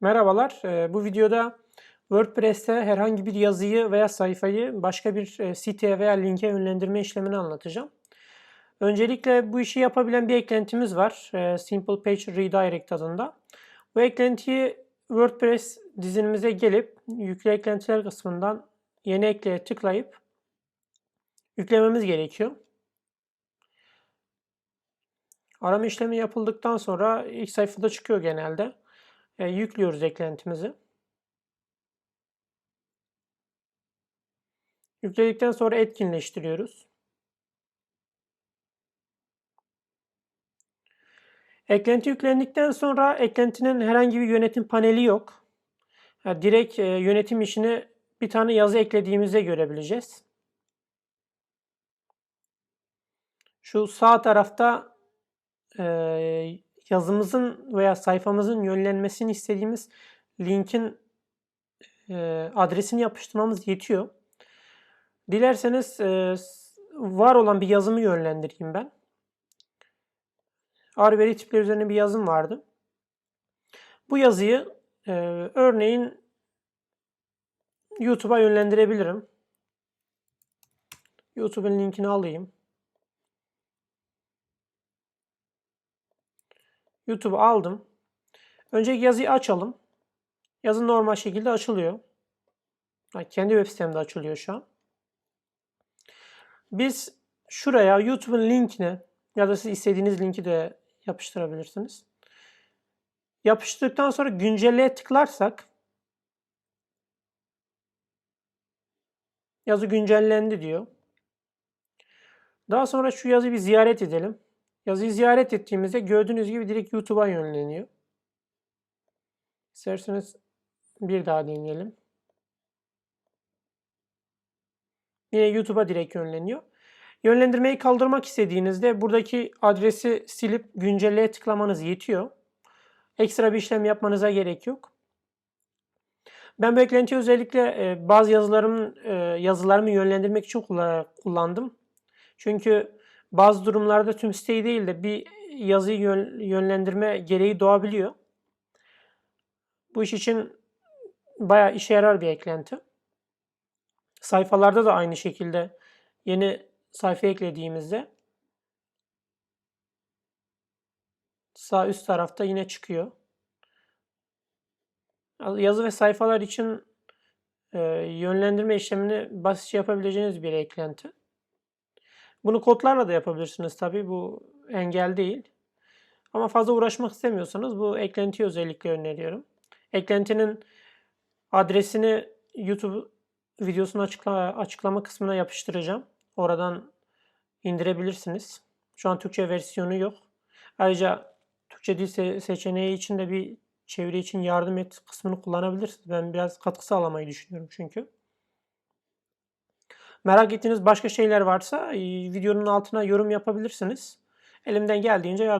Merhabalar. Ee, Bu videoda WordPress'te herhangi bir yazıyı veya sayfayı başka bir e, siteye veya linke yönlendirme işlemini anlatacağım. Öncelikle bu işi yapabilen bir eklentimiz var. e, Simple Page Redirect adında. Bu eklentiyi WordPress dizinimize gelip yükle eklentiler kısmından yeni ekleye tıklayıp yüklememiz gerekiyor. Arama işlemi yapıldıktan sonra ilk sayfada çıkıyor genelde. E, yüklüyoruz eklentimizi. Yükledikten sonra etkinleştiriyoruz. Eklenti yüklendikten sonra eklentinin herhangi bir yönetim paneli yok. Yani direkt e, yönetim işini bir tane yazı eklediğimizde görebileceğiz. Şu sağ tarafta e, yazımızın veya sayfamızın yönlenmesini istediğimiz linkin e, adresini yapıştırmamız yetiyor. Dilerseniz e, var olan bir yazımı yönlendireyim ben. R veri tipleri üzerine bir yazım vardı. Bu yazıyı e, örneğin YouTube'a yönlendirebilirim. YouTube'un linkini alayım. YouTube'u aldım. Önceki yazıyı açalım. Yazı normal şekilde açılıyor. Yani kendi web sitemde açılıyor şu an. Biz şuraya YouTube'un linkini ya da siz istediğiniz linki de yapıştırabilirsiniz. Yapıştırdıktan sonra güncelleye tıklarsak yazı güncellendi diyor. Daha sonra şu yazıyı bir ziyaret edelim. Yazıyı ziyaret ettiğimizde gördüğünüz gibi direkt YouTube'a yönleniyor. İsterseniz bir daha deneyelim. Yine YouTube'a direkt yönleniyor. Yönlendirmeyi kaldırmak istediğinizde buradaki adresi silip güncelleye tıklamanız yetiyor. Ekstra bir işlem yapmanıza gerek yok. Ben bu eklentiyi özellikle e, bazı yazılarımın e, yazılarımı yönlendirmek için kullandım. Çünkü bazı durumlarda tüm siteyi değil de bir yazıyı yönlendirme gereği doğabiliyor. Bu iş için bayağı işe yarar bir eklenti. Sayfalarda da aynı şekilde yeni sayfa eklediğimizde sağ üst tarafta yine çıkıyor. Yazı ve sayfalar için e, yönlendirme işlemini basitçe yapabileceğiniz bir eklenti. Bunu kodlarla da yapabilirsiniz tabii. Bu engel değil. Ama fazla uğraşmak istemiyorsanız bu eklentiyi özellikle öneriyorum. Eklentinin adresini YouTube videosunu açıkla, açıklama kısmına yapıştıracağım. Oradan indirebilirsiniz. Şu an Türkçe versiyonu yok. Ayrıca Türkçe dil seçeneği için de bir çeviri için yardım et kısmını kullanabilirsiniz. Ben biraz katkı sağlamayı düşünüyorum çünkü. Merak ettiğiniz başka şeyler varsa videonun altına yorum yapabilirsiniz. Elimden geldiğince yardım